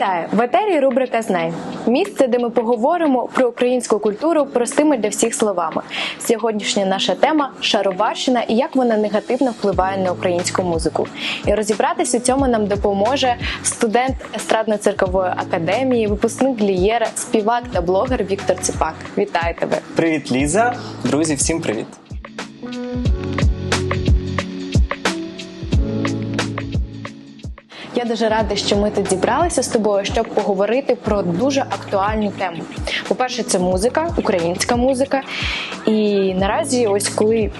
Вітаю! В етері рубрика Знай місце, де ми поговоримо про українську культуру простими для всіх словами. Сьогоднішня наша тема шароварщина і як вона негативно впливає на українську музику. І розібратися у цьому нам допоможе студент естрадно-циркової академії, випускник Лієра, співак та блогер Віктор Ціпак. Вітаю тебе! Привіт, Ліза. Друзі, всім привіт. Я дуже рада, що ми тут зібралися з тобою, щоб поговорити про дуже актуальну тему. По-перше, це музика, українська музика. І наразі, ось коли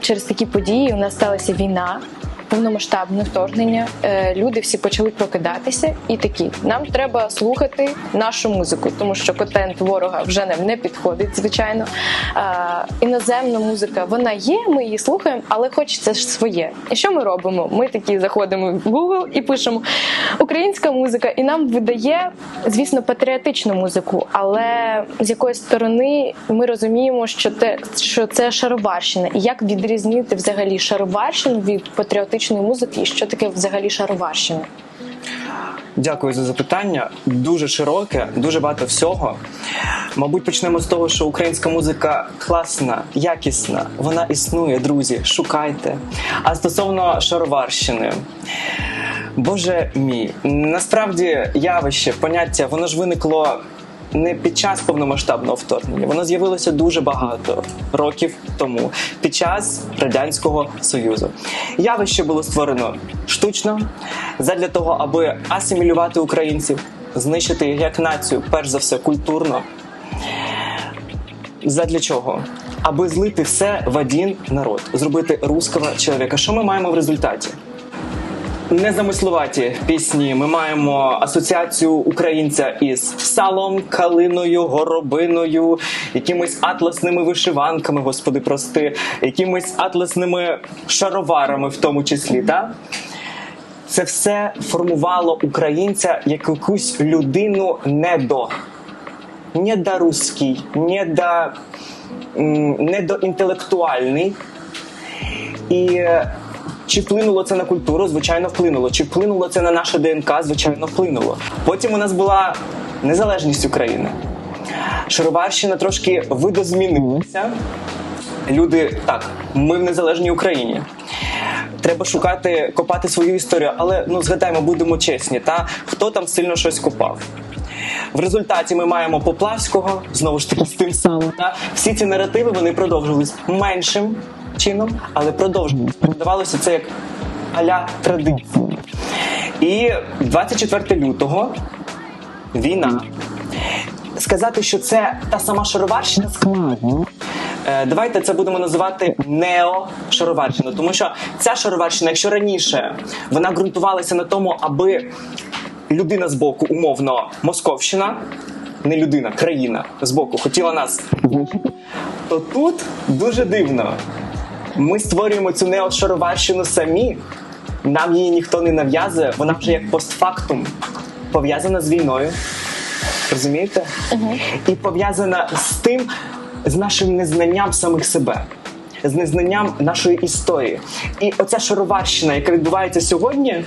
через такі події у нас сталася війна. Повномасштабне вторгнення, е, люди всі почали прокидатися, і такі нам треба слухати нашу музику, тому що контент ворога вже нам не підходить, звичайно. Іноземна музика вона є, ми її слухаємо, але хочеться ж своє. І що ми робимо? Ми такі заходимо в Google і пишемо українська музика, і нам видає, звісно, патріотичну музику. Але з якої сторони ми розуміємо, що те, що це шароварщина, і як відрізнити взагалі шароварщину від патріотичної музики, і що таке взагалі шароварщина? Дякую за запитання. Дуже широке, дуже багато всього. Мабуть, почнемо з того, що українська музика класна, якісна, вона існує, друзі. Шукайте. А стосовно шароварщини. Боже мій, насправді явище, поняття, воно ж виникло не під час повномасштабного вторгнення. Воно з'явилося дуже багато років тому, під час радянського союзу. Явище було створено штучно задля того, аби асимілювати українців, знищити їх як націю, перш за все, культурно. Задля чого? Аби злити все в один народ, зробити русского чоловіка. Що ми маємо в результаті? Незамислуваті пісні. Ми маємо асоціацію українця із салом, калиною, горобиною, якимись атласними вишиванками, господи, прости, якимись атласними шароварами, в тому числі. Так? Це все формувало українця як якусь людину недо. Недоруський, недо, недоінтелектуальний. І е, чи вплинуло це на культуру? Звичайно, вплинуло. Чи вплинуло це на наше ДНК? Звичайно, вплинуло. Потім у нас була незалежність України. Шароварщина трошки видозмінилася. Люди так, ми в незалежній Україні. Треба шукати, копати свою історію, але ну згадаймо, будемо чесні, та хто там сильно щось копав. В результаті ми маємо Поплавського, знову ж таки з тим самим. Та? Всі ці наративи вони продовжувались меншим чином, але продовжувались. Передавалося це як аля традиція. І 24 лютого війна. Сказати, що це та сама шароварщина складно. Е, Давайте це будемо називати нео-шароварщина, тому що ця шароварщина, якщо раніше вона ґрунтувалася на тому, аби людина з боку, умовно, Московщина, не людина, країна з боку хотіла нас то тут дуже дивно. Ми створюємо цю неошароварщину самі, нам її ніхто не нав'язує, вона вже як постфактум пов'язана з війною. Розумієте? І пов'язана з тим, з нашим незнанням самих себе, з незнанням нашої історії. І оця шароварщина, яка відбувається сьогодні,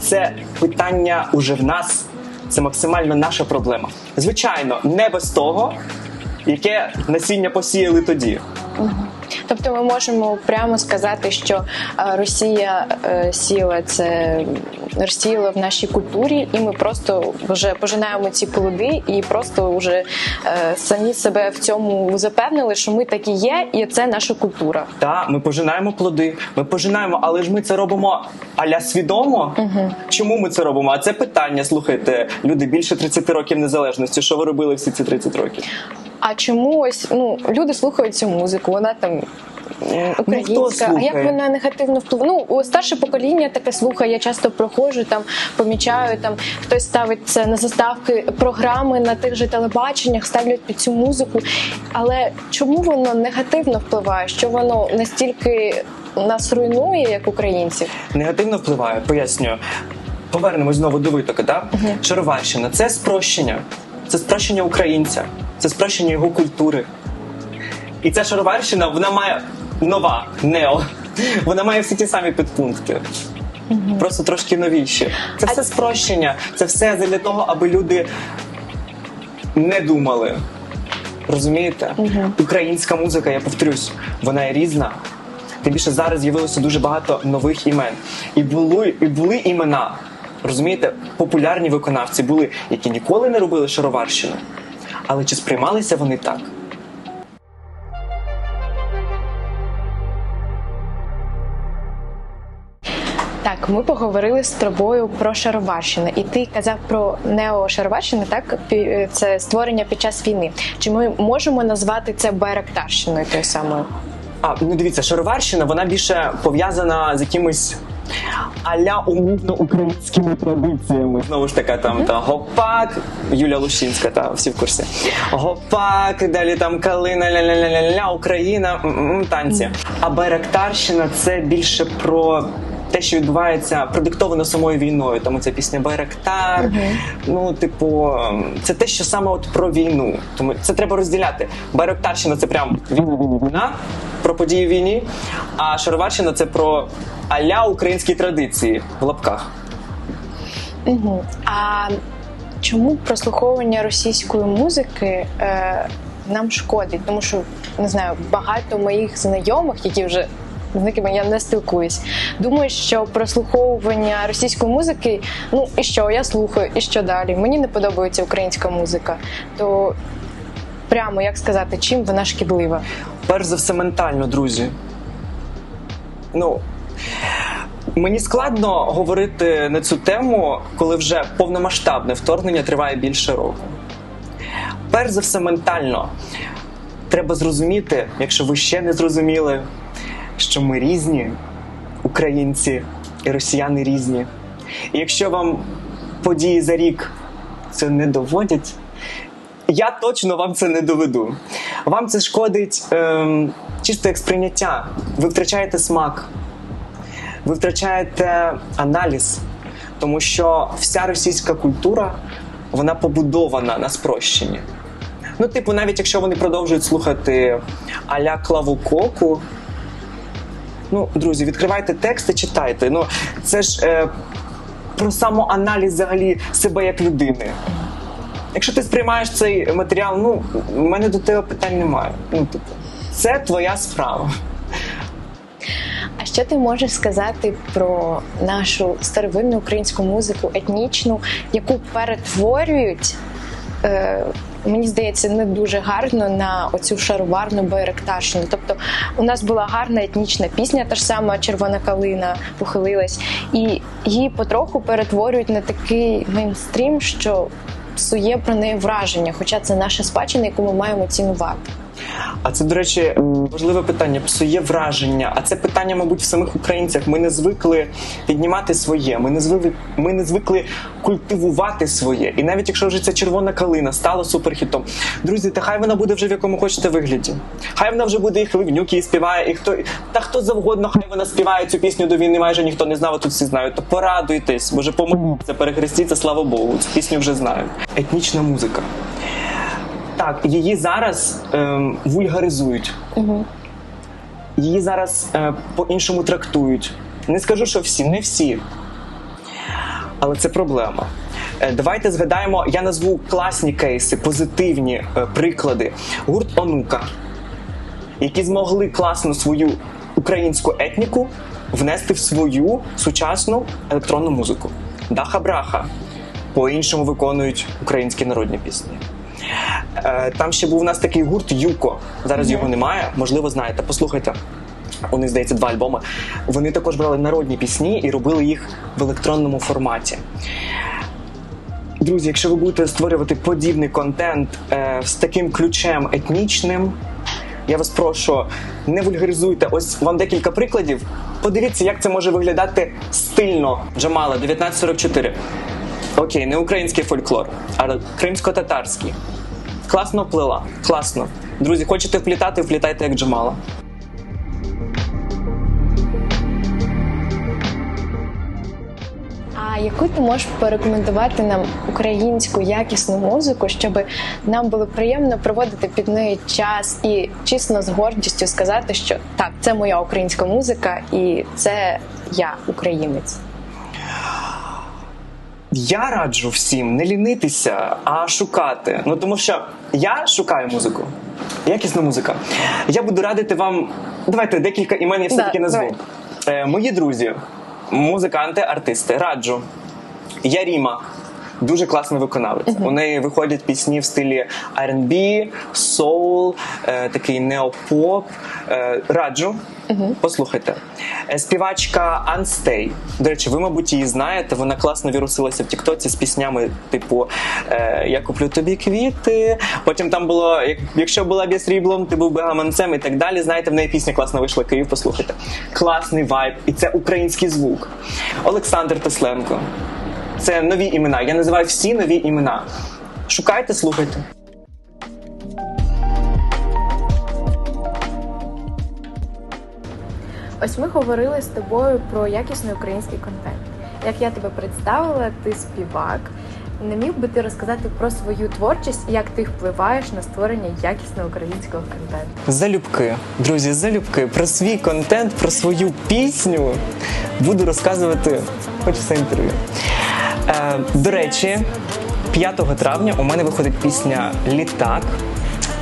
це питання уже в нас, це максимально наша проблема. Звичайно, не без того, яке насіння посіяли тоді. Тобто ми можемо прямо сказати, що е, Росія е, сіла це розсіяла в нашій культурі, і ми просто вже пожинаємо ці плоди, і просто вже е, самі себе в цьому запевнили, що ми такі є, і це наша культура. Та ми пожинаємо плоди, ми пожинаємо, але ж ми це робимо аля свідомо. Чому ми це робимо? А це питання. Слухайте, люди більше 30 років незалежності. Що ви робили всі ці 30 років? А чому ось ну люди слухають цю музику? Вона там. м, Українська, а як вона негативно впливає? Ну, старше покоління таке слухає. Я часто проходжу там, помічаю там хтось ставить це на заставки програми на тих же телебаченнях, ставлять під цю музику. Але чому воно негативно впливає? Що воно настільки нас руйнує, як українців? Негативно впливає, пояснюю. Повернемось знову до витока. Да? Шароварщина це спрощення. Це спрощення українця, це спрощення його культури. І ця шароварщина, вона має нова нео. Вона має всі ті самі підпункти. просто трошки новіші. Це все спрощення, це все для того, аби люди не думали. Розумієте? Українська музика, я повторюсь, вона є різна. Тим більше зараз з'явилося дуже багато нових імен. І були, і були імена, розумієте, популярні виконавці були, які ніколи не робили шароварщину. Але чи сприймалися вони так? Так, ми поговорили з тобою про шароварщину, і ти казав про неошароварщину, так це створення під час війни. Чи ми можемо назвати це байрактарщиною тою самою? А, ну дивіться, шароварщина вона більше пов'язана з якимись аля умовно українськими традиціями. Знову ж таки, там та гопак, Юля Лущинська, та всі в курсі. Гопак, далі там калина, ля-ля-ля-ля-ля, Україна, танці. А байрактарщина це більше про. Те, що відбувається, продиктовано самою війною. Тому це пісня Байрактар. Ну, типу, це те, що саме от про війну. Тому це треба розділяти. Байрактарщина це прям війна, війна, війна про події війні, а шароварщина це про аля українські традиції в лапках. Угу. А чому прослуховування російської музики е, нам шкодить? Тому що не знаю, багато моїх знайомих, які вже з якими я не спілкуюсь, думають, що прослуховування російської музики, ну і що, я слухаю, і що далі? Мені не подобається українська музика. То прямо як сказати, чим вона шкідлива? Перш за все, ментально, друзі. Ну. Мені складно говорити на цю тему, коли вже повномасштабне вторгнення триває більше року. Перш за все, ментально треба зрозуміти, якщо ви ще не зрозуміли, що ми різні, українці і росіяни різні. І якщо вам події за рік це не доводять, я точно вам це не доведу. Вам це шкодить ем, чисто як сприйняття. Ви втрачаєте смак, ви втрачаєте аналіз, тому що вся російська культура вона побудована на спрощенні. Ну, типу, навіть якщо вони продовжують слухати аля Клаву Коку, ну, друзі, відкривайте тексти, читайте. Ну, це ж е, про самоаналіз взагалі себе як людини. Якщо ти сприймаєш цей матеріал, ну в мене до тебе питань немає. Ну, типу, це твоя справа. А що ти можеш сказати про нашу старовинну українську музику, етнічну, яку перетворюють? Е, Мені здається, не дуже гарно на оцю шароварну байрактарщину. Тобто, у нас була гарна етнічна пісня, та ж сама червона калина похилилась, і її потроху перетворюють на такий мейнстрім, що псує про неї враження, хоча це наша спадщина, яку ми маємо цінувати. А це, до речі, важливе питання. Псує враження. А це питання, мабуть, в самих українцях. Ми не звикли піднімати своє. Ми не звикли, ми не звикли культивувати своє. І навіть якщо вже ця червона калина стала суперхітом, друзі, та хай вона буде вже в якому хочете вигляді. Хай вона вже буде і Хливнюк її співає, і хто та хто завгодно, хай вона співає цю пісню до війни. Майже ніхто не знав, а тут всі знають. То порадуйтесь, може помоліться, перехрестіться, слава Богу. Цю пісню вже знають. Етнічна музика. Так, її зараз ем, вульгаризують. Її зараз е, по-іншому трактують. Не скажу, що всі, не всі. Але це проблема. Е, Давайте згадаємо, я назву класні кейси, позитивні е, приклади. Гурт Онука, які змогли класно свою українську етніку внести в свою сучасну електронну музику. Даха Браха по-іншому виконують українські народні пісні. Е, Там ще був у нас такий гурт Юко. Зараз його немає. Можливо, знаєте. Послухайте. У них здається два альбоми. Вони також брали народні пісні і робили їх в електронному форматі. Друзі, якщо ви будете створювати подібний контент е, з таким ключем етнічним, я вас прошу, не вульгаризуйте. Ось вам декілька прикладів. Подивіться, як це може виглядати стильно. Джамала 1944. Окей, не український фольклор, а кримсько-татарський. Класно плела. Класно. Друзі, хочете вплітати, вплітайте як Джамала. А яку ти можеш порекомендувати нам українську якісну музику, щоб нам було приємно проводити під нею час і чесно з гордістю сказати, що так, це моя українська музика, і це я українець. Я раджу всім не лінитися, а шукати. Ну тому що я шукаю музику. Якісна музика. Я буду радити вам. Давайте декілька імен я все-таки Да, назву. Е, мої друзі, музиканти, артисти, раджу. Яріма. Дуже класний виконавець. У неї виходять пісні в стилі R&B, соул, е, такий неопоп. Е, раджу. Послухайте. Е, Співачка Unstay. До речі, ви, мабуть, її знаєте. Вона класно вірусилася в Тіктоці з піснями, типу е, Я куплю тобі квіти. Потім там було Якщо була б я сріблом, ти був би гаманцем і так далі. Знаєте, в неї пісня класно вийшла Київ. Послухайте. Класний вайб, і це український звук. Олександр Тесленко. Це нові імена. Я називаю всі нові імена. Шукайте, слухайте. Ось ми говорили з тобою про якісний український контент. Як я тебе представила, ти співак. Не міг би ти розказати про свою творчість і як ти впливаєш на створення якісного українського контенту? Залюбки, друзі, залюбки про свій контент, про свою пісню буду розказувати хоч це інтерв'ю. Е, до речі, 5 травня у мене виходить пісня Літак.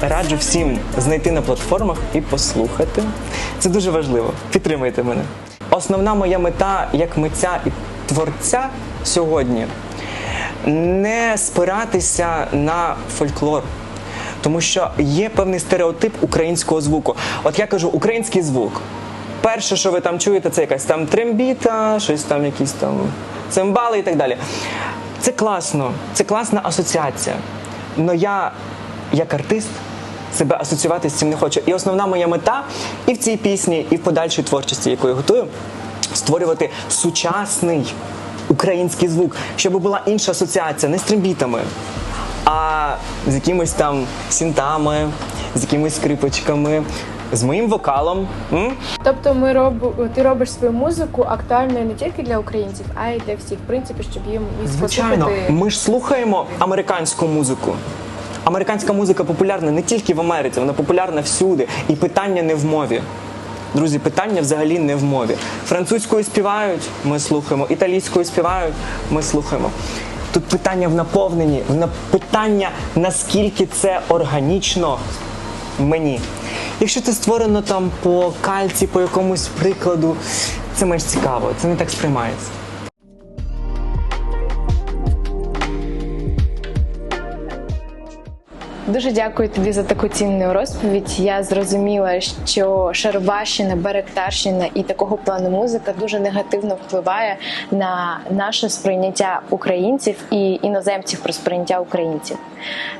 Раджу всім знайти на платформах і послухати. Це дуже важливо. Підтримайте мене. Основна моя мета як митця і творця сьогодні не спиратися на фольклор. Тому що є певний стереотип українського звуку. От я кажу, український звук. Перше, що ви там чуєте, це якась там трембіта, щось там, якісь там цимбали і так далі. Це класно, це класна асоціація. Но я, як артист, себе асоціювати з цим не хочу. І основна моя мета і в цій пісні, і в подальшій творчості, яку я готую, створювати сучасний український звук, щоб була інша асоціація, не з трембітами, а з якимись там синтами, з якимись скрипочками, з моїм вокалом. М? Тобто, ми роб... ти робиш свою музику актуальною не тільки для українців, а й для всіх, в принципі, щоб їм і Звичайно, послухати. ми ж слухаємо американську музику. Американська музика популярна не тільки в Америці, вона популярна всюди. І питання не в мові. Друзі, питання взагалі не в мові. Французькою співають, ми слухаємо, італійською співають, ми слухаємо. Тут питання в наповненні, в на- питання, наскільки це органічно мені. Якщо це створено там по кальці, по якомусь прикладу, це менш цікаво, це не так сприймається. Дуже дякую тобі за таку цінну розповідь. Я зрозуміла, що Шароварщина, Беректарщина і такого плану музика дуже негативно впливає на наше сприйняття українців і іноземців про сприйняття українців.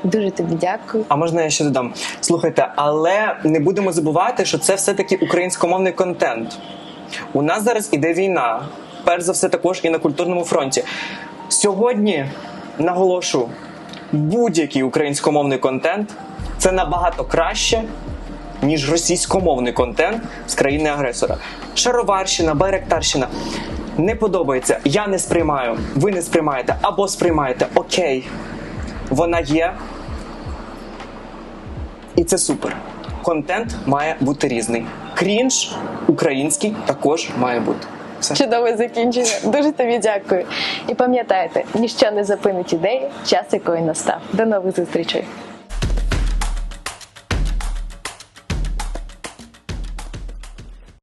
Дуже тобі дякую. А можна я ще додам? Слухайте, але не будемо забувати, що це все-таки українськомовний контент. У нас зараз іде війна, перш за все, також і на культурному фронті. Сьогодні наголошу, будь-який українськомовний контент це набагато краще, ніж російськомовний контент з країни-агресора. Шароварщина, Байректарщина. Не подобається, я не сприймаю, ви не сприймаєте або сприймаєте. Окей, вона є, і це супер. Контент має бути різний. Крінж український також має бути. Чудове закінчення. Дуже тобі дякую. І пам'ятайте, ніщо не зупинить ідеї, час якої настав. До нових зустрічей.